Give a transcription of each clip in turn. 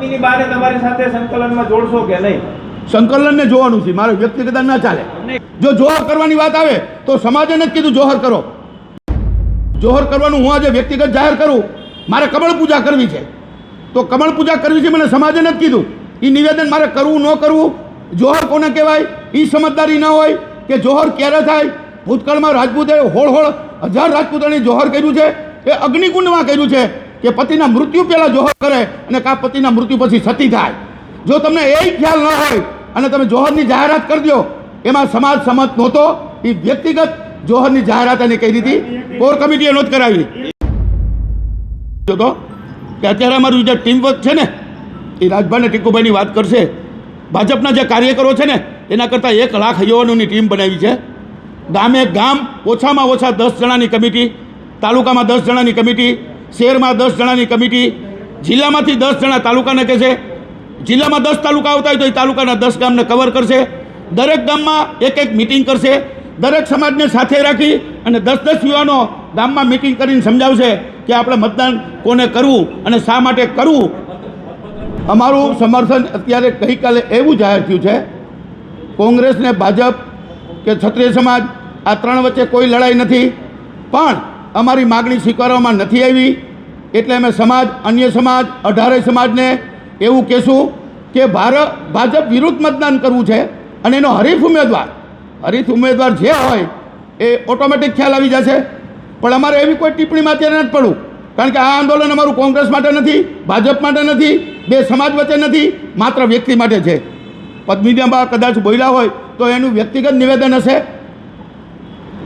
પત્નીની બાને તમારી સાથે સંકલનમાં જોડશો કે નહીં? સંકલનને જોવાનું છે, મારે વ્યક્તિગત ના ચાલે. જો જોહર કરવાની વાત આવે, તો સમાજે જ કીધું જોહર કરો. જોહર કરવાનું હું આજે વ્યક્તિગત જાહેર કરું, મારે કમળ પૂજા કરવી છે. તો કમળ પૂજા કરવી છે મને સમાજે નથી કીધું. એ નિવેદન મારે કરવું ન કરવું, જોહર કોને કહેવાય? એ સમજદારી ન હોય કે જોહર ક્યારે થાય? ભૂતકાળમાં રાજપૂતે હોળ હોળ હજાર રાજપૂતોની જોહર કર્યું છે, એ અગ્નિકુંડમાં કર્યું છે. કે પતિના મૃત્યુ પહેલાં જોહર કરે અને કા પતિના મૃત્યુ પછી સતી થાય. જો તમને એ ખ્યાલ ન હોય અને તમે જોહરની જાહેરાત કરી દો, એમાં સમાજ સંમત નહોતો, એ વ્યક્તિગત જોહરની જાહેરાત એને કરી દીધી. કોર કમિટીએ નોંધ કરાવી. જોતો કે અત્યારે અમારું જે ટીમ વર્ક છે ને, એ રાજભાઈ અને ટીકુભાઈની વાત કરશે. ભાજપના જે કાર્યકરો છે ને, એના કરતાં એક લાખ યુવાનોની ટીમ બનાવી છે. ગામે ગામ ઓછામાં ઓછા દસ જણાની કમિટી, તાલુકામાં દસ જણાની કમિટી શહેરમાં દસ જણાની કમિટી, જિલ્લામાંથી દસ જણા તાલુકાને કહેશે જિલ્લામાં દસ તાલુકા આવતા હોય તો એ તાલુકાના દસ ગામને કવર કરશે. દરેક ગામમાં એક એક મિટિંગ કરશે. દરેક સમાજને સાથે રાખી અને દસ દસ યુવાનો ગામમાં મિટિંગ કરીને સમજાવશે કે આપણે મતદાન કોને કરવું અને શા માટે કરવું. અમારું સમર્થન અત્યારે ગઈકાલે એવું જાહેર થયું છે. કોંગ્રેસ ને ભાજપ કે ક્ષત્રિય સમાજ આ ત્રણ વચ્ચે કોઈ લડાઈ નથી. પણ અમારી માગણી સ્વીકારવામાં નથી આવી, એટલે અમે સમાજ, અન્ય સમાજ, અઢારે સમાજને એવું કહેશું કે ભારત ભાજપ વિરુદ્ધ મતદાન કરવું છે અને એનો હરીફ ઉમેદવાર હરીફ ઉમેદવાર જે હોય એ ઓટોમેટિક ખ્યાલ આવી જશે. પણ અમારે એવી કોઈ ટિપ્પણીમાં અત્યારે નથી પડવું, કારણ કે આ આંદોલન અમારું કોંગ્રેસ માટે નથી, ભાજપ માટે નથી, બે સમાજ વચ્ચે નથી, માત્ર વ્યક્તિ માટે છે. પદ્મિનિયામાં કદાચ બોલ્યા હોય તો એનું વ્યક્તિગત નિવેદન હશે.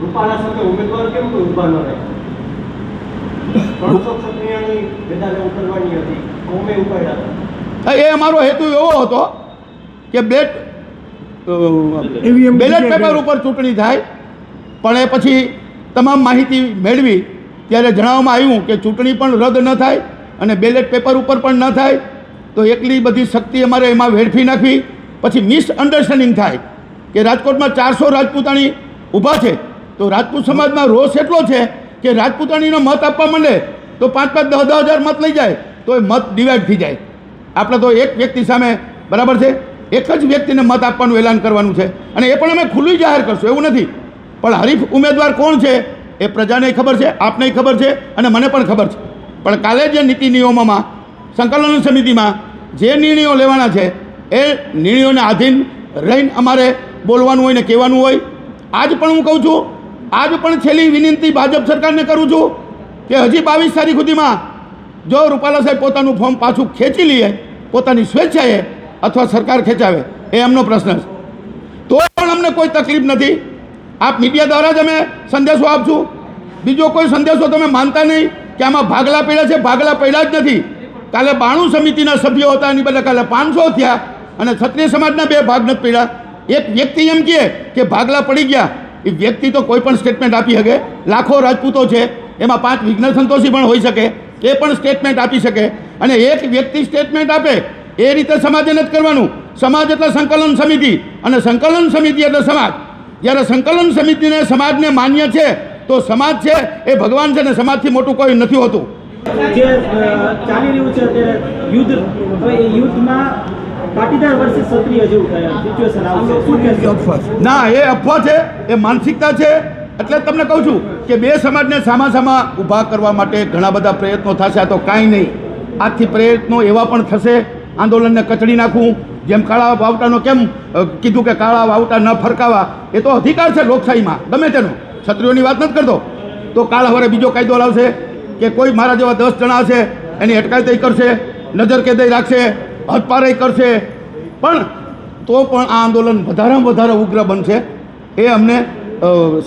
રૂપાલા સાથે ઉમેદવાર કેમ કોઈ ત્રણસો ક્ષત્રિયાની મેદાને ઉતરવાની હતી કોમે ઉપાડ્યા હતા એ અમારો હેતુ એવો હતો કે બેટ બેલેટ પેપર ઉપર ચૂંટણી થાય પણ એ પછી તમામ માહિતી મેળવી ત્યારે જણાવવામાં આવ્યું કે ચૂંટણી પણ રદ ન થાય અને બેલેટ પેપર ઉપર પણ ન થાય તો એટલી બધી શક્તિ અમારે એમાં વેડફી નાખવી પછી મિસઅન્ડરસ્ટેન્ડિંગ થાય કે રાજકોટમાં ચારસો રાજપૂતાણી ઊભા છે તો રાજપૂત સમાજમાં રોષ એટલો છે કે રાજપૂતાણીનો મત આપવા માંડે તો પાંચ પાંચ દસ દસ હજાર મત લઈ જાય, તો એ મત ડિવાઈડ થઈ જાય. આપણે તો એક વ્યક્તિ સામે, બરાબર છે? એક જ વ્યક્તિને મત આપવાનું એલાન કરવાનું છે. અને એ પણ અમે ખુલ્લું જાહેર કરશું, એવું નથી. પણ હરીફ ઉમેદવાર કોણ છે, એ પ્રજાને ખબર છે, આપને ખબર છે, અને મને પણ ખબર છે. પણ કાલે જે નીતિ નિયમોમાં, સંકલન સમિતિમાં જે નિર્ણયો લેવાના છે, એ નિર્ણયોને આધીન રહીને અમારે બોલવાનું હોય ને કહેવાનું હોય, આજ પણ હું કહું છું આજ પણ છેલ્લી વિનંતી ભાજપ સરકારને કરું છું કે હજી બાવીસ તારીખ સુધીમાં જો રૂપાલા સાહેબ પોતાનું ફોર્મ પાછું ખેંચી લઈએ પોતાની સ્વેચ્છાએ અથવા સરકાર ખેંચાવે, એ એમનો પ્રશ્ન છે. તો પણ અમને કોઈ તકલીફ નથી. આપ મીડિયા દ્વારા જ અમે સંદેશો આપશું. બીજો કોઈ સંદેશો તમે માનતા નહીં કે આમાં ભાગલા પડ્યા છે, ભાગલા પડ્યા જ નથી. કાલે બાણું સમિતિના સભ્યો હતા, એની બદલે કાલે પાંચસો થયા અને ક્ષત્રિય સમાજના બે ભાગ નથી પડ્યા. એક વ્યક્તિ એમ કહે કે ભાગલા પડી ગયા એ વ્યક્તિ તો કોઈ પણ સ્ટેટમેન્ટ આપી શકે. લાખો રાજપૂતો છે. એમાં પાંચ વિઘ્ન સંતોષી પણ હોઈ શકે. એ પણ સ્ટેટમેન્ટ આપી શકે. અને એક વ્યક્તિ સ્ટેટમેન્ટ આપે, એ રીતે સમાજે નથી કરવાનું. સમાજ એટલે સંકલન સમિતિ. અને સંકલન સમિતિ એટલે સમાજ. જ્યારે સંકલન સમિતિને સમાજને માન્ય છે, તો સમાજ છે, એ ભગવાન છે ને સમાજથી મોટું કોઈ નથી હોતું. જે ચાલી રહ્યું છે યુદ્ધ. યુદ્ધમાં ના, એ અફવા છે, એ માનસિકતા છે. એટલે તમને કહું છું કે બે સમાજને સામા સામા ઊભા કરવા માટે ઘણા બધા પ્રયત્નો થશે. આ તો કાંઈ નહીં. આજથી પ્રયત્નો એવા પણ થશે. આંદોલનને કચડી નાખવું જેમ કાળા વાવટાનો કેમ કીધું કે કાળા વાવટા ન ફરકાવા, એ તો અધિકાર છે લોકશાહીમાં. ગમે તેનો. ક્ષત્રિયોની વાત નથી કરતો. તો કાળ હવે બીજો કાયદો લાવશે કે કોઈ મારા જેવા દસ જણા હશે, એની અટકાયતય કરશે નજર કેદય રાખશે હદપારે કરશે પણ તો પણ આ આંદોલન વધારેમાં વધારે ઉગ્ર બનશે. એ અમને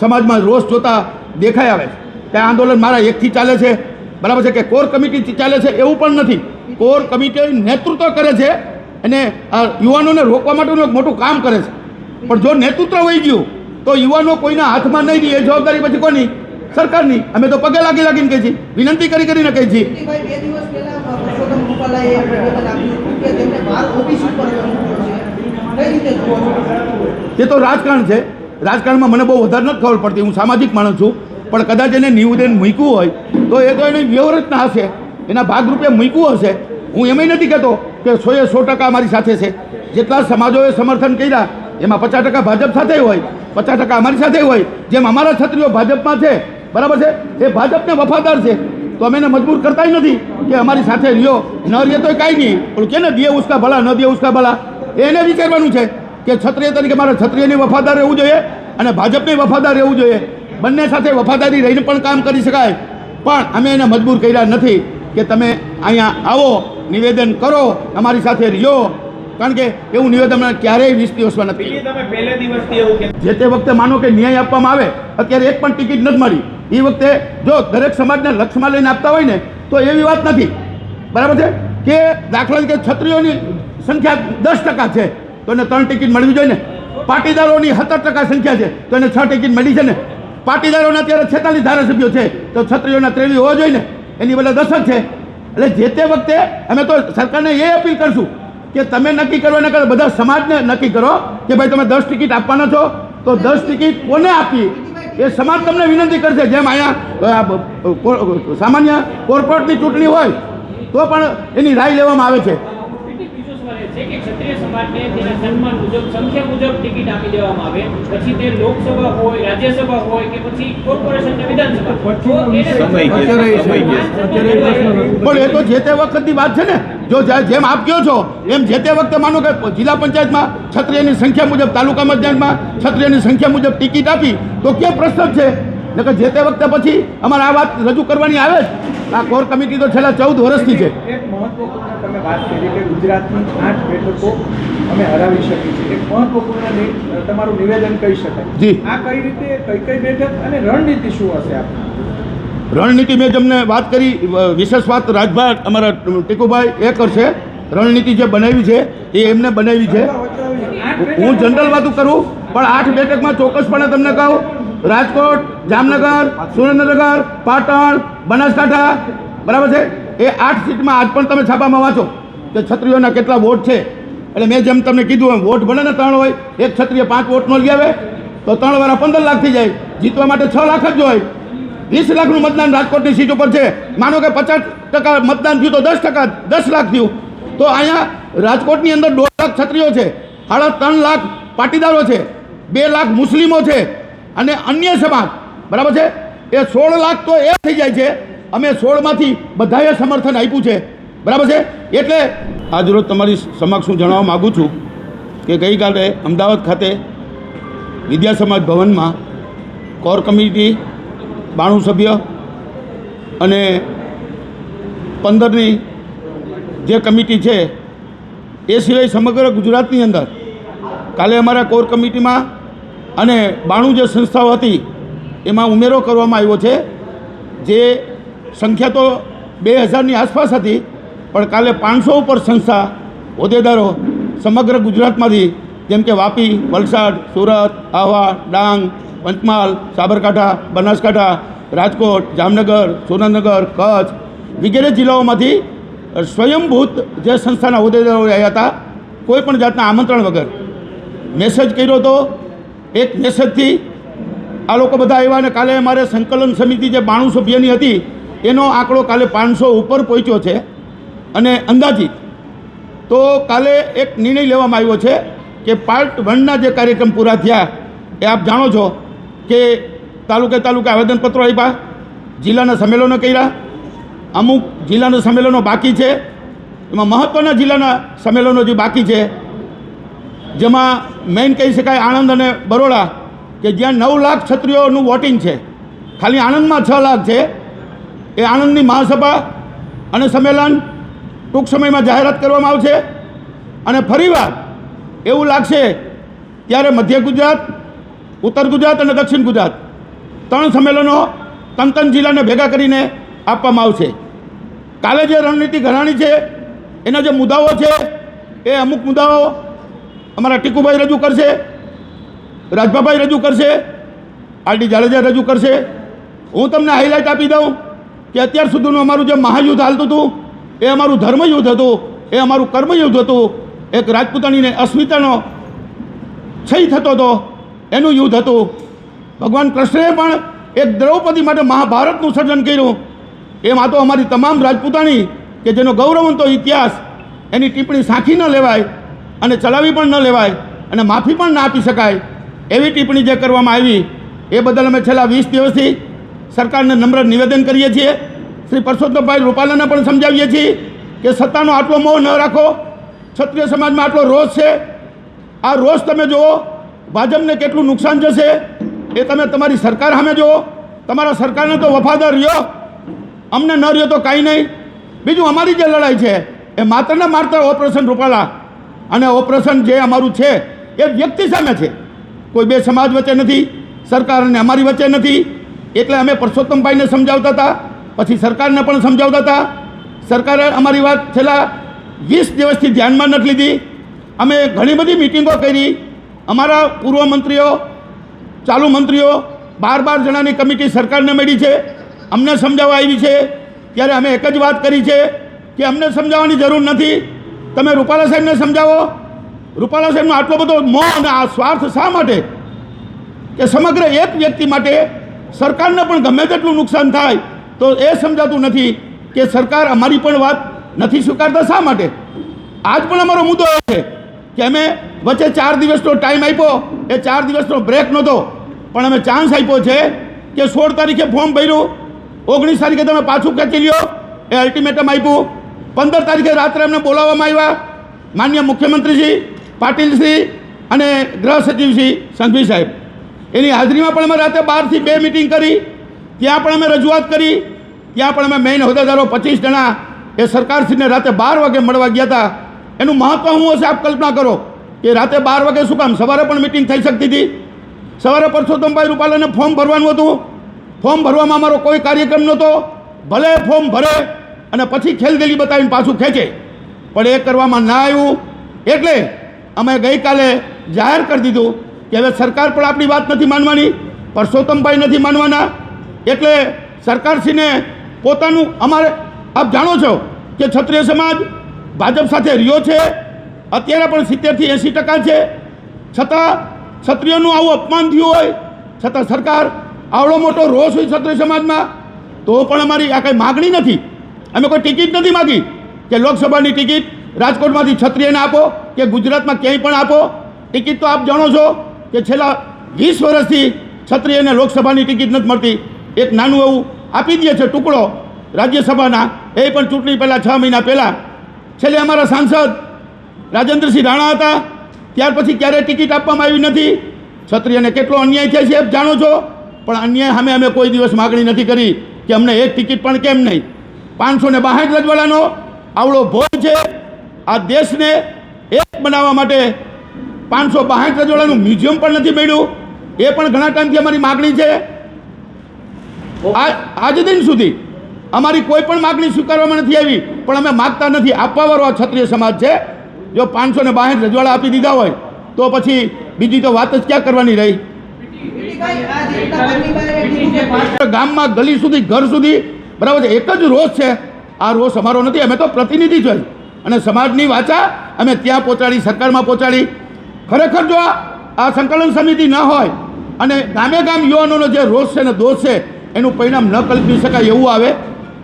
સમાજમાં રોષ જોતા દેખાઈ આવે છે. કે આંદોલન મારા એકથી ચાલે છે. બરાબર છે કે કોર કમિટીથી ચાલે છે એવું પણ નથી. કોર કમિટી નેતૃત્વ કરે છે અને આ યુવાનોને રોકવા માટેનું એક મોટું કામ કરે છે. પણ જો નેતૃત્વ વહી ગયું, તો યુવાનો કોઈના હાથમાં નહીં દે એ જવાબદારી પછી કોની? સરકારની. અમે તો પગે લાગી લાગીને કહી છીએ. વિનંતી કરી કરીને કહી છીએ. રૂપાલાએ નિવેદન આપ્યું હતું કે તેમને બાર ઓબીસી ઉપર છો. તે રાજકારણ છે. રાજકારણમાં મને બહુ વધારે નથી ખબર પડતી. હું સામાજિક માણસ છું. પણ કદાચ એને નિવેદન મૂક્યું હોય, તો એ તો એની વ્યવરચના હશે. એના ભાગરૂપે મૂક્યું હશે. હું એમ નથી કહેતો કે સોએ સો ટકા અમારી સાથે છે. જેટલા સમાજોએ સમર્થન કર્યા, એમાં પચાસ ટકા ભાજપ સાથે હોય, પચાસ ટકા અમારી સાથે હોય, જેમ અમારા છત્રીઓ ભાજપમાં છે. બરાબર છે? એ ભાજપને વફાદાર છે. તો અમે એને મજબૂર કરતાય નથી. કે અમારી સાથે રહ્યો. ન રહે તો કાંઈ નહીં. પણ કે ને દે ઉસકા ભલા ન દે ઉસકા ભલા? એને વિચારવાનું છે કે ક્ષત્રિય તરીકે મારે ક્ષત્રિયની વફાદાર રહેવું જોઈએ અને ભાજપને વફાદાર રહેવું જોઈએ. બંને સાથે વફાદારી રહીને પણ કામ કરી શકાય. પણ અમે એને મજબૂર કર્યા નથી કે તમે અહીંયા આવો નિવેદન કરો અમારી સાથે રહ્યો. કારણ કે એવું નિવેદન ક્યારેય વીસ દિવસમાં નથી. જે તે વખતે માનો કે ન્યાય આપવામાં આવે અત્યારે એક પણ ટિકિટ નથી મળી. એ વખતે જો દરેક સમાજને લક્ષમાં લઈને આપતા હોય ને તો એવી વાત નથી. બરાબર છે? કે દાખલા તરીકે છત્રીઓની સંખ્યા દસ ટકા છે, તો એને ત્રણ ટિકિટ મળવી જોઈએ ને. પાટીદારોની સત્તર ટકા સંખ્યા છે, તો એને છ ટિકિટ મળી છે ને. પાટીદારોના અત્યારે છેતાલીસ ધારાસભ્યો છે, તો છત્રીઓના ત્રેવીસ હોવા જોઈએ ને. એની બદલે દસ જ છે. એટલે જે તે વખતે અમે તો સરકારને એ અપીલ કરશું કે તમે નક્કી કરો કરવાના કરો બધા સમાજને નક્કી કરો કે ભાઈ તમે દસ ટિકિટ આપવાના છો, તો દસ ટિકિટ કોને આપી? એ સમાજ તમને વિનંતી કરશે, જેમ અહીંયા સામાન્ય કોર્પોરેટની ચૂંટણી હોય, તો પણ એની રાય લેવામાં આવે છે. છે કે ક્ષત્રિય સમાજને તેના સન્માન મુજબ સંખ્યા મુજબ ટિકિટ આપી દેવામાં આવે. પછી તે લોકસભા હોય રાજ્યસભા હોય કે પછી કોર્પોરેશન કે વિધાનસભા. તો પણ એ તો જે તે વખતની વાત છે ને જો જેમ આપ કહો છો એમ જે તે વખતે માનો કે જિલ્લા પંચાયતમાં ક્ષત્રિયની સંખ્યા મુજબ તાલુકા પંચાયતમાં ક્ષત્રિયની સંખ્યા મુજબ ટિકિટ આપી તો ક્યાં પ્રશ્ન છે? નકર જે તે વખતે પછી અમારે આ વાત રજૂ કરવાની આવે જ. આ કોર કમિટી તો છેલ્લા ચૌદ વર્ષથી છે. એક મહત્વપૂર્ણ તમે વાત કરી કે ગુજરાતની આઠ બેઠકો અમે હરાવી શકીએ છીએ. એક મહત્વપૂર્ણ તમારું નિવેદન કહી શકાય. જી. આ કઈ રીતે કઈ કઈ બેઠક અને રણનીતિ શું હશે આપની? રણનીતિ મેં તમને વાત કરી વિશેષ વાત રાજભાઈ અમારા ટીકુભાઈ એ કરશે. રણનીતિ જે બનાવી છે એ એમને બનાવી છે. હું જનરલ વાતું કરું. પણ આઠ બેઠકમાં ચોક્કસપણે તમને કહું, રાજકોટ, જામનગર, સુરેન્દ્રનગર, પાટણ, બનાસકાંઠા, બરાબર છે? એ આઠ સીટમાં આજ પણ તમે છાપામાં વાંચો કે છત્રીઓના કેટલા વોટ છે. એટલે મેં જેમ તમને કીધું એમ, વોટ ભલે ને ત્રણ હોય, એક છત્રીએ પાંચ વોટનો લઈ આવે તો ત્રણ વાળા પંદર લાખ થઈ જાય. જીતવા માટે છ લાખ જ હોય. વીસ લાખનું મતદાન રાજકોટની સીટ ઉપર છે. માનો કે પચાસ ટકા મતદાન થયું તો દસ ટકા, દસ લાખ થયું. તો અહીંયા રાજકોટની અંદર દોઢ લાખ છત્રીઓ છે. સાડા ત્રણ લાખ પાટીદારો છે. બે લાખ મુસ્લિમો છે અને અન્ય સમાજ, બરાબર છે? એ સોળ લાખ તો એ થઈ જાય છે. અમે સોળમાંથી બધાએ સમર્થન આપ્યું છે. બરાબર છે? એટલે આજરોજ તમારી સમક્ષ હું જણાવવા માગું છું કે ગઈકાલે અમદાવાદ ખાતે વિદ્યા સમાજ ભવનમાં કોર કમિટી બાણું સભ્ય અને પંદરની જે કમિટી છે, એ સિવાય સમગ્ર ગુજરાતની અંદર કાલે અમારા કોર કમિટીમાં અને બાણું જે સંસ્થાઓ હતી, એમાં ઉમેરો કરવામાં આવ્યો છે. જે સંખ્યા તો બે હજારની આસપાસ હતી, પણ કાલે પાંચસો ઉપર સંસ્થા હોદ્દેદારો સમગ્ર ગુજરાતમાંથી, જેમ કે વાપી, વલસાડ, સુરત, આહવા, ડાંગ, પંચમહાલ, સાબરકાંઠા, બનાસકાંઠા, રાજકોટ, જામનગર, સુરેન્દ્રનગર, કચ્છ વગેરે જિલ્લાઓમાંથી સ્વયંભૂત જે સંસ્થાના હોદ્દેદારો આવ્યા હતા, કોઈ પણ જાતના આમંત્રણ વગર. મેસેજ કર્યો હતો એક મેસેજથી આ લોકો બધા આવ્યા અને કાલે અમારે સંકલન સમિતિ જે બાણું સભ્યની હતી, એનો આંકડો કાલે પાંચસો ઉપર પહોંચ્યો છે. અને અંદાજિત તો કાલે એક નિર્ણય લેવામાં આવ્યો છે કે પાર્ટ વનના જે કાર્યક્રમ પૂરા થયા એ આપ જાણો છો કે તાલુકે તાલુકે આવેદનપત્રો આપ્યા, જિલ્લાના સંમેલનો કર્યા, અમુક જિલ્લાના સંમેલનો બાકી છે, એમાં મહત્ત્વના જિલ્લાના સંમેલનો જે બાકી છે જેમાં મેઇન કહી શકાય આણંદ અને બરોડા કે જ્યાં નવ લાખ છત્રીઓનું વોટિંગ છે. ખાલી આણંદમાં છ લાખ છે. એ આણંદની મહાસભા અને સંમેલન ટૂંક સમયમાં જાહેરાત કરવામાં આવશે. અને ફરીવાર એવું લાગશે ત્યારે મધ્ય ગુજરાત, ઉત્તર ગુજરાત અને દક્ષિણ ગુજરાત ત્રણ સંમેલનો ત્રણ તન જિલ્લાને ભેગા કરીને આપવામાં આવશે. કાલે જે રણનીતિ ઘડાણી છે, એના જે મુદ્દાઓ છે, એ અમુક મુદ્દાઓ અમારા ટીકુભાઈ રજૂ કરશે, રાજભાભાઈ રજૂ કરશે, આરડી જાડેજા રજૂ કરશે. હું તમને હાઇલાઇટ આપી દઉં કે અત્યાર સુધીનું અમારું જે મહાયુદ્ધ હાલતું હતું, એ અમારું ધર્મયુદ્ધ હતું, એ અમારું કર્મયુદ્ધ હતું. એક રાજપૂતાણીને અસ્મિતાનો ક્ષય થતો હતો, એનું યુદ્ધ હતું. ભગવાન કૃષ્ણએ પણ એક દ્રૌપદી માટે મહાભારતનું સર્જન કર્યું. એમાં તો અમારી તમામ રાજપૂતાણી કે જેનો ગૌરવંતો ઇતિહાસ, એની ટિપ્પણી સાંખી ન લેવાય. અને ચલાવી પણ ન લેવાય અને માફી પણ ના આપી શકાય. એવી ટિપ્પણી જે કરવામાં આવી, એ બદલ અમે છેલ્લા વીસ દિવસથી સરકારને નમ્ર નિવેદન કરીએ છીએ. શ્રી પરસોત્તમભાઈ રૂપાલાને પણ સમજાવીએ છીએ કે સત્તાનો આટલો મોહ ન રાખો. ક્ષત્રિય સમાજમાં આટલો રોષ છે. આ રોષ તમે જુઓ, ભાજપને કેટલું નુકસાન જશે એ તમે તમારી સરકાર સામે જુઓ. તમારા સરકારને તો વફાદાર રહ્યો. અમને ન રહ્યો તો કાંઈ નહીં. બીજું અમારી જે લડાઈ છે, એ માત્ર ને માત્ર ઓપરેશન રૂપાલા. અને ઓપરેશન જે અમારું છે, એ વ્યક્તિ સામે છે. કોઈ બે સમાજ વચ્ચે નથી, સરકાર અને અમારી વચ્ચે નથી. એટલે અમે પરસોત્તમભાઈને સમજાવતા હતા, પછી સરકારને પણ સમજાવતા હતા. સરકારે અમારી વાત છેલ્લા વીસ દિવસથી ધ્યાનમાં નથી લીધી. અમે ઘણી બધી મિટિંગો કરી. અમારા પૂર્વ મંત્રીઓ, ચાલુ મંત્રીઓ, બાર બાર જણાની કમિટી સરકારને મળી છે. અમને સમજાવવા આવી છે. ત્યારે અમે એક જ વાત કરી છે કે અમને સમજાવવાની જરૂર નથી. તમે રૂપાલા સાહેબને સમજાવો? રૂપાલા સાહેબનો આટલો બધો મોહ અને આ સ્વાર્થ શા માટે? કે સમગ્ર એક વ્યક્તિ માટે સરકારને પણ ગમે તેટલું નુકસાન થાય, તો એ સમજાતું નથી કે સરકાર અમારી પણ વાત નથી સ્વીકારતા શા માટે? આજ પણ અમારો મુદ્દો એ છે કે અમે વચ્ચે ચાર દિવસનો ટાઈમ આપ્યો, એ ચાર દિવસનો બ્રેક નહોતો, પણ અમે ચાન્સ આપ્યો છે કે સોળ તારીખે ફોર્મ ભર્યું, ઓગણીસ તારીખે તમે પાછું ખેંચી લ્યો, એ અલ્ટિમેટમ આપ્યું પંદર તારીખે રાત્રે અમને બોલાવવામાં આવ્યા. માન્ય મુખ્યમંત્રીશ્રી, પાટીલશ્રી અને ગૃહ સચિવશ્રી સંઘવી સાહેબ. એની હાજરીમાં પણ અમે રાતે બારથી બે મિટિંગ કરી. ત્યાં પણ અમે રજૂઆત કરી. ત્યાં પણ અમે મેઇન હોદ્દેદારો પચીસ જણા એ સરકારશ્રીને રાતે બાર વાગે મળવા ગયા હતા. એનું મહત્ત્વ શું હશે આપ કલ્પના કરો? કે રાતે બાર વાગે શું કામ? સવારે પણ મિટિંગ થઈ શકતી હતી. સવારે પરસોત્તમભાઈ રૂપાલાને ફોર્મ ભરવાનું હતું. ફોર્મ ભરવામાં અમારો કોઈ કાર્યક્રમ નહોતો. ભલે ફોર્મ ભરે અને પછી ખેલદિલી બતાવીને પાછું ખેંચે. પણ એ કરવામાં ના આવ્યું. એટલે અમે ગઈકાલે જાહેર કરી દીધું કે હવે સરકાર પણ આપણી વાત નથી માનવાની, પરસોત્તમભાઈ નથી માનવાના. એટલે સરકારશ્રીને પોતાનું અમારે, આપ જાણો છો કે ક્ષત્રિય સમાજ ભાજપ સાથે રહ્યો છે, અત્યારે પણ સિત્તેરથી એંસી ટકા છે. છતાં ક્ષત્રિયનું આવું અપમાન થયું હોય, છતાં સરકાર, આવડો મોટો રોષ હોય ક્ષત્રિય સમાજમાં, તો પણ અમારી આ કંઈ માગણી નથી. અમે કોઈ ટિકિટ નથી માગી કે લોકસભાની ટિકિટ રાજકોટમાંથી છત્રીયને આપો, કે ગુજરાતમાં ક્યાંય પણ આપો. ટિકિટ તો આપ જાણો છો કે છેલ્લા વીસ વર્ષથી ક્ષત્રિયને લોકસભાની ટિકિટ નથી મળતી. એક નાનું એવું આપી દે છે ટુકડો રાજ્યસભાના. એ પણ ચૂંટણી પહેલાં છ મહિના પહેલાં. છેલ્લે અમારા સાંસદ રાજેન્દ્રસિંહ રાણા હતા. ત્યાર પછી ક્યારેય ટિકિટ આપવામાં આવી નથી. ક્ષત્રિયને કેટલો અન્યાય થાય છે એ જાણો છો. પણ અન્યાય સામે અમે કોઈ દિવસ માગણી નથી કરી કે અમને એક ટિકિટ પણ કેમ નહીં. પાંચસો ને બાસઠ રજવાડાનો આવડો ભોજ છે. આ દેશને એક બનાવવા માટે પાંચસો બાસઠ રજવાડાનું મ્યુઝિયમ પણ નથી મળ્યું. એ પણ ઘણા ટાઈમથી અમારી માગણી છે. આજ આજ દિન સુધી અમારી કોઈ પણ માગણી સ્વીકારવામાં નથી આવી પણ અમે માગતા નથી. આપવાવાળો આ ક્ષત્રિય સમાજ છે. જો પાંચસો ને બાસઠ રજવાડા આપી દીધા હોય તો પછી બીજી તો વાત જ ક્યાં કરવાની રહી? ગામમાં ગલી સુધી ઘર સુધી બરાબર છે? એક જ રોષ છે. આ રોષ અમારો નથી. અમે તો પ્રતિનિધિ જોઈ અને સમાજની વાચા અમે ત્યાં પહોંચાડી, સરકારમાં પહોંચાડી. ખરેખર જો આ સંકલન સમિતિ ન હોય અને ગામે ગામ યુવાનોનો જે રોષ છે ને દોષ છે, એનું પરિણામ ન કલ્પી શકાય એવું આવે,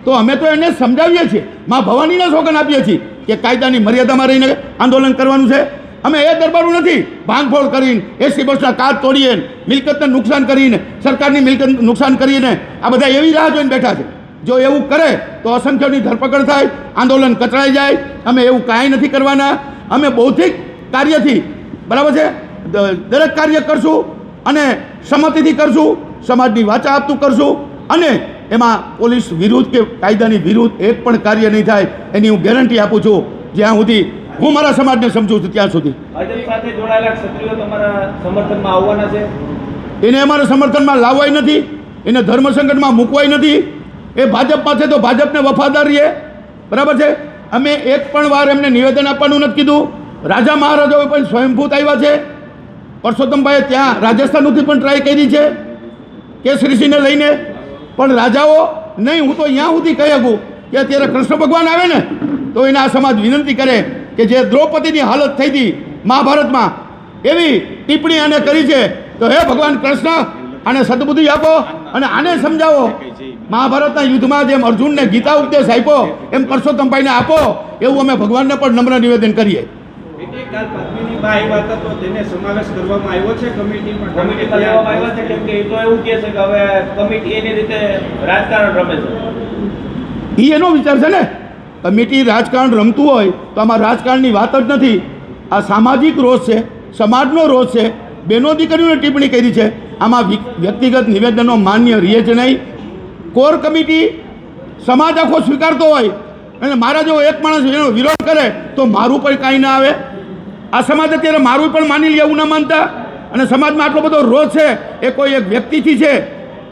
તો અમે તો એને સમજાવીએ છીએ. મા ભવાનીને સોગન આપીએ છીએ કે કાયદાની મર્યાદામાં રહીને આંદોલન કરવાનું છે. અમે એ દરબારું નથી ભાંગફોડ કરીને એસી બસના કાચ તોડીને, મિલકતને નુકસાન કરીને, સરકારની મિલકત નુકસાન કરીને આ બધા એવી રાહ જોઈને બેઠા છે. જો એવું કરે તો અસંખ્યની ધરપકડ થાય આંદોલન કચડાઈ જાય અમે એવું કાંઈ નથી કરવાના. અમે બૌદ્ધિક કાર્યથી બરાબર છે? દરેક કાર્ય કરશું અને સંમતિથી કરશું સમાજની વાચા આપતું કરશું અને એમાં પોલીસ વિરુદ્ધ કે કાયદાની વિરુદ્ધ એક પણ કાર્ય નહીં થાય એની હું ગેરંટી આપું છું. જ્યાં સુધી હું મારા સમાજને સમજું છું ત્યાં સુધી. એને અમારા સમર્થનમાં લાવવાય નથી એને ધર્મ સંકટમાં મૂકવાય નથી એ ભાજપ પાસે તો ભાજપને વફાદાર રહીએ બરાબર છે? અમે એક પણ વાર એમને નિવેદન આપવાનું નથી કીધું. રાજા મહારાજાઓ પણ સ્વયંભૂત આવ્યા છે. પરસોત્તમભાઈએ ત્યાં રાજસ્થાનથી પણ ટ્રાય કરી છે. કેસરીસિંહને લઈને. પણ રાજાઓ, નહીં, હું તો અહીંયા સુધી કહી શકું કે અત્યારે કૃષ્ણ ભગવાન આવે ને, તો એને આ સમાજ વિનંતી કરે કે જે દ્રૌપદીની હાલત થઈ હતી મહાભારતમાં, એવી ટિપ્પણી આને કરી છે. તો હે ભગવાન કૃષ્ણ આને સદબુદ્ધિ આપો અને આને સમજાવો. મહાભારતના યુદ્ધમાં જેમ અર્જુનને ગીતા ઉપદેશ આપ્યો એમ પરસોત્તમભાઈને આપો એવું અમે ભગવાનને પણ નમ્ર નિવેદન કરીએ. એટલે કાલ પત્નીની બા આવ્યા હતા તો તેને સમાવેશ કરવામાં આવ્યો છે કમિટીમાં? કમિટીમાં લેવામાં આવ્યા છે કેમ કે એ તો એવું કહે છે કે હવે કમિટી એની રીતે રાજકારણ રમે છે. એ એનો વિચાર છે ને? કમિટી રાજકારણ રમતું હોય તો આમાં રાજકારણની વાત જ નથી. આ સામાજિક રોષ છે સમાજનો રોષ છે. બેનો દીકરીઓને ટિપ્પણી કરી છે. આમાં વ્યક્તિગત નિવેદનો માન્ય રહે જ નહીં. કોર કમિટી સમાજ આખો સ્વીકારતો હોય અને મારા જો એક માણસ એનો વિરોધ કરે તો મારું પણ કાંઈ ના આવે. આ સમાજ અત્યારે મારું પણ માની લે એવું ના માનતા. અને સમાજમાં આટલો બધો રોષ છે, એ કોઈ એક વ્યક્તિથી છે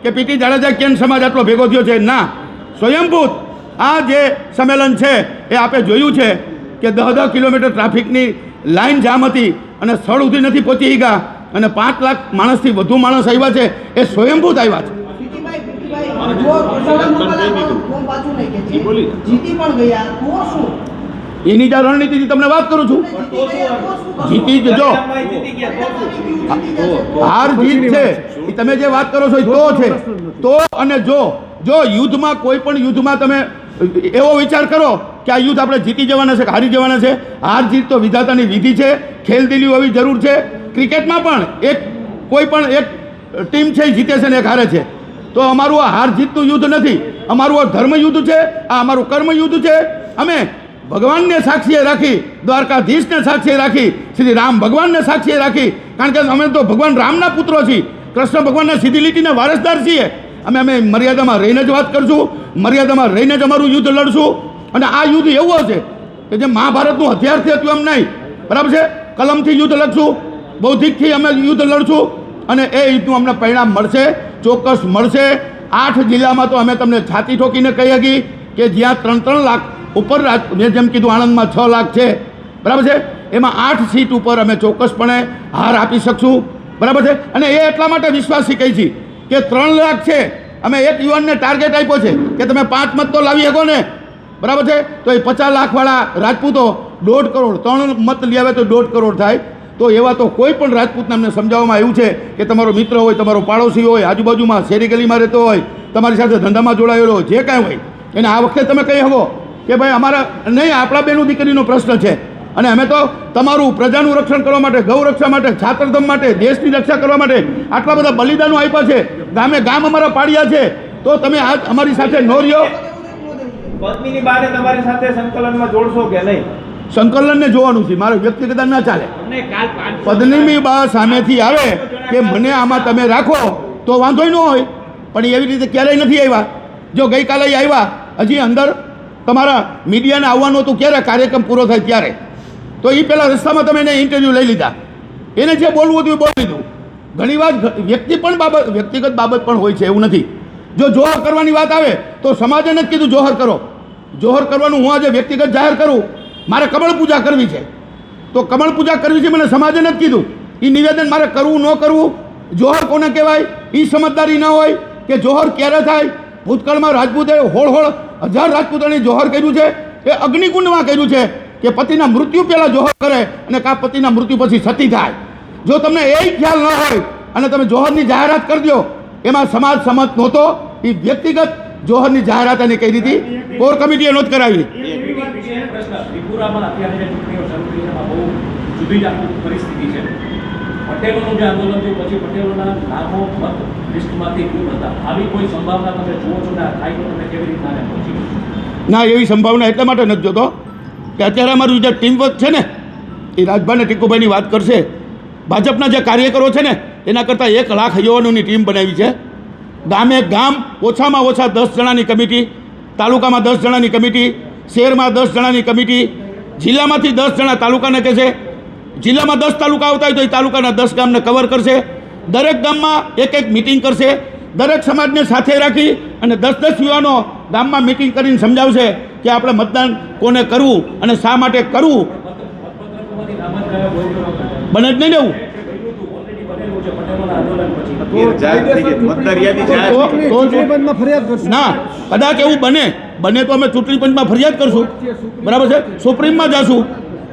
કે પીટી જાડેજા કેમ સમાજ આટલો ભેગો થયો છે? ના. સ્વયંભૂત આ જે સંમેલન છે, એ આપણે જોયું છે કે દહ દહ કિલોમીટર ટ્રાફિકની લાઈન જામ હતી અને સ્થળ સુધી નથી પહોંચી ગયા અને પાંચ લાખ માણસથી વધુ માણસ આવ્યા છે એ સ્વયંભૂત આવ્યા છે. એની જ રણનીતિથી તમને વાત કરું છું. જીતી ગયા તો શું? કરશો? જીતી જ હાર જીત છે. એ તમે જે વાત કરો છો એ તો છે. તો અને જો જો યુદ્ધમાં કોઈ પણ યુદ્ધમાં તમે એવો વિચાર કરો કે આ યુદ્ધ આપણે જીતી જવાના છે કે હારી જવાના છે? હાર જીત તો વિધાતાની વિધિ છે ખેલદિલી હોવી જરૂર છે. ક્રિકેટમાં પણ એક, કોઈ પણ એક ટીમ છે જીતે છે ને એક હારે છે. તો અમારું આ હાર જીતનું યુદ્ધ નથી. અમારું આ ધર્મ યુદ્ધ છે, આ અમારું કર્મ યુદ્ધ છે. અમે ભગવાનને સાક્ષીએ રાખી, દ્વારકાધીશને સાક્ષીએ રાખી, શ્રી રામ ભગવાનને સાક્ષીએ રાખી. કારણ કે અમે તો ભગવાન રામના પુત્રો છીએ. કૃષ્ણ ભગવાનના સીધી લીટીના વારસદાર છીએ. અમે અમે મર્યાદામાં રહીને જ વાત કરશું. મર્યાદામાં રહીને જ અમારું યુદ્ધ લડશું. અને આ યુદ્ધ એવો છે કે જે મહાભારતનું હથિયારથી હતું એમ નહીં. બરાબર છે? કલમથી યુદ્ધ લડશું, બૌદ્ધિકથી અમે યુદ્ધ લડશું અને એ યુદ્ધનું અમને પરિણામ મળશે, ચોક્કસ મળશે. આઠ જિલ્લામાં તો અમે તમને છાતી ઠોકીને કહી શકી કે જ્યાં ત્રણ ત્રણ લાખ ઉપર મેં જેમ કીધું આણંદમાં છ લાખ છે. બરાબર છે? એમાં આઠ સીટ ઉપર અમે ચોક્કસપણે હાર આપી શકશું. બરાબર છે? અને એ એટલા માટે વિશ્વાસી કહી છે કે ત્રણ લાખ છે. અમે એક યુવાનને ટાર્ગેટ આપ્યો છે કે તમે પાંચ મત તો લાવી શકો ને. બરાબર છે? તો એ પચાસ લાખવાળા રાજપૂતો દોઢ કરોડ, ત્રણ મત લઈ આવે તો દોઢ કરોડ થાય. તો એવા તો કોઈ પણ રાજપૂતને અમને સમજાવવામાં આવ્યું છે કે તમારો મિત્ર હોય, તમારો પાડોશી હોય, આજુબાજુમાં શેરી ગલીમાં રહેતો હોય, તમારી સાથે ધંધામાં જોડાયેલો હોય, જે કાંઈ હોય. એને આ વખતે તમે કહી શકો કે ભાઈ અમારા, નહીં, આપણા બેનું દીકરીનો પ્રશ્ન છે. અને અમે તો તમારું પ્રજાનું રક્ષણ કરવા માટે, ગૌ રક્ષા માટે, છાત્રધમ માટે, દેશની રક્ષા કરવા માટે આટલા બધા બલિદાનો આપ્યા છે. ગામે ગામ અમારા પાડ્યા છે. તો તમે આજ અમારી સાથે નો રહ્યો પત્નીની બાને તમારી સાથે સંકલનમાં જોડશો કે નહીં? સંકલનને જોવાનું છે. મારો વ્યક્તિગત ના ચાલે. પદ્મિની બા સામેથી આવે કે મને આમાં તમે રાખો તો વાંધો ન હોય. પણ એવી રીતે ક્યારેય નથી આવ્યા. જો ગઈકાલે આવ્યા હજી અંદર તમારા મીડિયાને આવવાનું હતું ક્યારે કાર્યક્રમ પૂરો થાય ત્યારે? તો એ પહેલાં રસ્તામાં તમે એને ઇન્ટરવ્યૂ લઈ લીધા. એને જે બોલવું હતું એ બોલી લીધું. ઘણી વાર વ્યક્તિ પણ બાબત વ્યક્તિગત બાબત પણ હોય છે એવું નથી. જો જોહર કરવાની વાત આવે તો સમાજે જ કીધું જોહર કરો. જોહર કરવાનું હું આજે વ્યક્તિગત જાહેર કરું, મારે કમળ પૂજા કરવી છે. તો કમળ પૂજા કરવી છે મને સમાજે નથી કીધું. એ નિવેદન મારે કરવું ન કરવું, જોહર કોને કહેવાય એ સમજદારી ન હોય કે જોહર ક્યારે થાય. ભૂતકાળમાં રાજપૂતે હોળ હોળ હજાર રાજપૂતોને જોહર કર્યું છે. એ અગ્નિકુંડમાં કર્યું છે કે પતિના મૃત્યુ પહેલાં જોહર કરે અને કા પતિના મૃત્યુ પછી સતી થાય. જો તમને એ ખ્યાલ ન હોય અને તમે જોહરની જાહેરાત કરી દો, એમાં સમાજ સમત નહોતો. એ વ્યક્તિગત જોહરની જાહેરાત એને કરી દીધી. કોર કમિટીએ નોંધ કરાવી. ને એવી સંભાવના એટલા માટે નથી જોતો કે અત્યારે અમારું જે ટીમ વર્ક છે ને એ રાજભાઈ ટીકુભાઈની વાત કરશે. ભાજપના જે કાર્યકરો છે ને એના કરતાં એક લાખ યુવાનોની ટીમ બનાવી છે. ગામે ગામ ઓછામાં ઓછા દસ જણાની કમિટી, તાલુકામાં દસ જણાની કમિટી, શહેરમાં દસ જણાની કમિટી, જિલ્લામાંથી દસ જણા તાલુકાને કહેશે. જિલ્લામાં દસ તાલુકા આવતા હોય તો એ તાલુકાના દસ ગામને કવર કરશે. દરેક ગામમાં એક એક મિટિંગ કરશે. દરેક સમાજને સાથે રાખી અને દસ દસ યુવાનો ગામમાં મિટિંગ કરીને સમજાવશે કે આપણે મતદાન કોને કરવું અને શા માટે કરવું. બને જ નહીં દેવું છે પટેલોના આંદોલન પછી. ના કદાચ એવું બને. બને તો અમે ચૂંટણી પંચમાં ફરિયાદ કરશું. બરાબર છે? સુપ્રીમમાં જશું.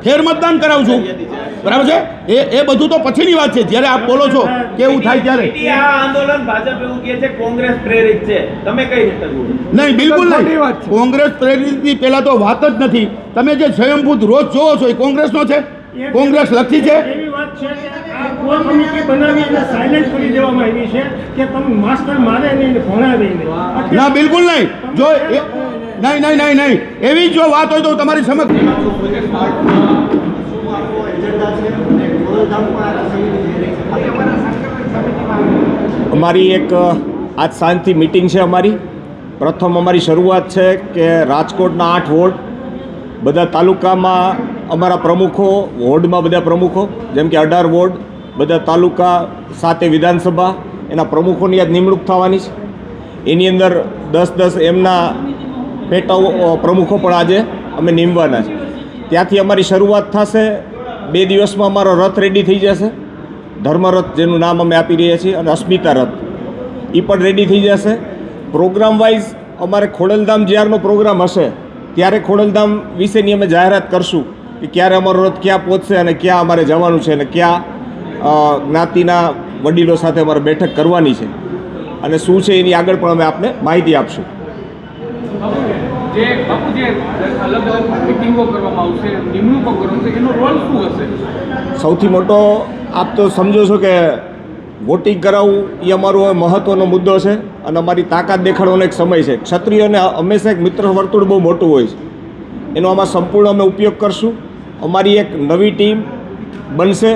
ફેર મતદાન બરાબર છે? એ એ બધું તો પછીની વાત છે. જ્યારે આપ બોલો છો કે એવું થાય ત્યારે. આ આંદોલન ભાજપ એવું કહે છે કોંગ્રેસ પ્રેરિત છે. તમે કઈ રીતે નહીં બિલકુલ નહીં. વાત કોંગ્રેસ પ્રેરિતની પહેલાં તો વાત જ નથી. તમે જે સ્વયંભૂત રોજ જોવો છો એ કોંગ્રેસનો છે? કોંગ્રેસ લખી છે? એવી વાત છે કે આ કોર કમિટી બનાવી અને સાયલેન્ટ કરી દેવામાં આવી છે કે તમે માસ્ટર મારે નહીં ભણાવે નહીં. ના બિલકુલ નહીં. જો નહીં. નહીં નહીં નહીં એવી જો વાત હોય તો તમારી સમક્ષ છે અમારી એક આજ સાંજથી મિટિંગ છે અમારી. પ્રથમ અમારી શરૂઆત છે કે રાજકોટના આઠ વોર્ડ બધા તાલુકામાં અમારા પ્રમુખો, વોર્ડમાં બધા પ્રમુખો, જેમ કે અઢાર વોર્ડ, બધા તાલુકા, સાતે વિધાનસભા, એના પ્રમુખોની આજ નિમણૂક થવાની છે. એની અંદર દસ દસ એમના પેટા પ્રમુખો પણ આજે અમે નીમવાના છે. ત્યાંથી અમારી શરૂઆત થશે, બે દિવસમાં અમારો રથ રેડી થઈ જશે. ધર્મરથ જેનું નામ અમે આપી રહ્યા છીએ અને અસ્મિતા રથ. એ પણ રેડી થઈ જશે. પ્રોગ્રામ વાઇઝ અમારે ખોડલધામ જ્યારનો પ્રોગ્રામ હશે, ત્યારે ખોડલધામ વિશેની અમે જાહેરાત કરશું. કે ક્યારે અમારો રથ ક્યાં પહોંચશે અને ક્યાં અમારે જવાનું છે અને ક્યાં જ્ઞાતિના વડીલો સાથે અમારે બેઠક કરવાની છે. અને શું છે એની આગળ પણ અમે આપને માહિતી આપશું. સૌથી મોટો આપ તો સમજો છો કે વોટિંગ કરાવવું એ અમારો મહત્ત્વનો મુદ્દો છે અને અમારી તાકાત દેખાડવાનો એક સમય છે. ક્ષત્રિયોને હંમેશા એક મિત્ર વર્તુળ બહુ મોટું હોય છે. એનો આમાં સંપૂર્ણ અમે ઉપયોગ કરશું. અમારી એક નવી ટીમ બનશે.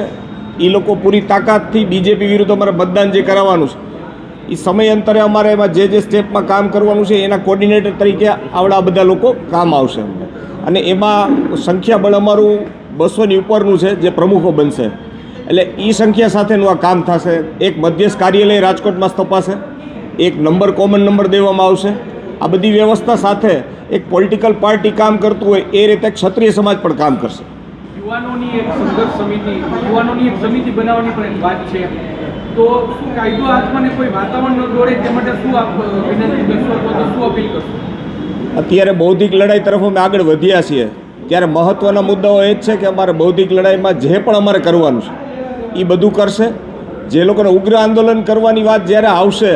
એ લોકો પૂરી તાકાતથી બીજેપી વિરુદ્ધ અમારે મતદાન જે કરાવવાનું છે એ સમયાંતરે અમારે એમાં જે જે સ્ટેપમાં કામ કરવાનું છે, એના કોર્ડિનેટર તરીકે આવડા બધા લોકો કામ આવશે અમને. અને એમાં સંખ્યાબળ અમારું બસોની ઉપરનું છે, જે પ્રમુખો બનશે. એટલે એ સંખ્યા સાથેનું આ કામ થશે. એક મધ્યસ્થ કાર્યાલય રાજકોટમાં સ્થપાશે. એક નંબર કોમન નંબર દેવામાં આવશે. આ બધી વ્યવસ્થા સાથે એક પોલિટિકલ પાર્ટી કામ કરતું હોય એ રીતે ક્ષત્રિય સમાજ પણ કામ કરશે. યુવાનોની એક સંઘર્ષ સમિતિ યુવાનોની એક સમિતિ બનાવવાની પણ વાત છે. તો શું કાયદો હાથમાં કોઈ વાતાવરણ ન દોડે તે માટે શું આપ વિનંતી કરશો અથવા શું અપીલ કરશો? અત્યારે બૌદ્ધિક લડાઈ તરફ અમે આગળ વધ્યા છીએ. ત્યારે મહત્ત્વના મુદ્દાઓ એ જ છે કે અમારે બૌદ્ધિક લડાઈમાં જે પણ અમારે કરવાનું છે એ બધું કરશે. જે લોકોને ઉગ્ર આંદોલન કરવાની વાત જ્યારે આવશે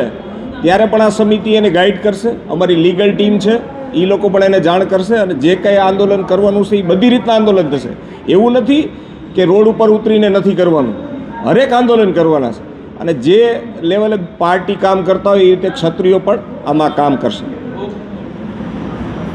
ત્યારે પણ આ સમિતિ એને ગાઈડ કરશે. અમારી લીગલ ટીમ છે. એ લોકો પણ એને જાણ કરશે અને જે કંઈ આંદોલન કરવાનું છે એ બધી રીતના આંદોલન થશે. એવું નથી કે રોડ ઉપર ઉતરીને નથી કરવાનું. હરેક આંદોલન કરવાના છે. અને જે લેવલે પાર્ટી કામ કરતા હોય એ રીતે ક્ષત્રિયો પણ આમાં કામ કરશે.